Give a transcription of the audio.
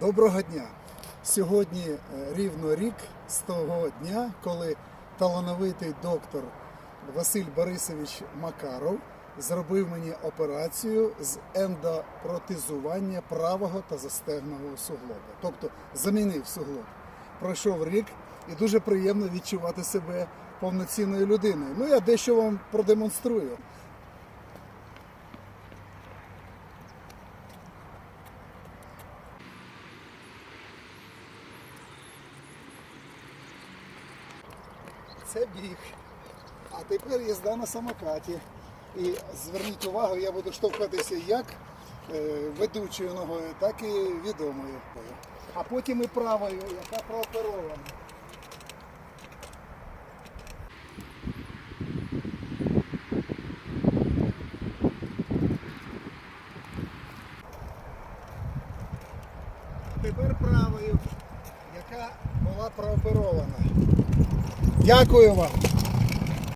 Доброго дня! Сьогодні е, рівно рік з того дня, коли талановитий доктор Василь Борисович Макаров зробив мені операцію з ендопротезування правого та застегного суглоба. Тобто замінив суглоб. Пройшов рік і дуже приємно відчувати себе повноцінною людиною. Ну я дещо вам продемонструю. Це біг. А тепер їзда на самокаті. І зверніть увагу, я буду штовхатися як е, ведучою ногою, так і відомою. А потім і правою, яка прооперована. Тепер правою, яка була прооперована. Дякую вам.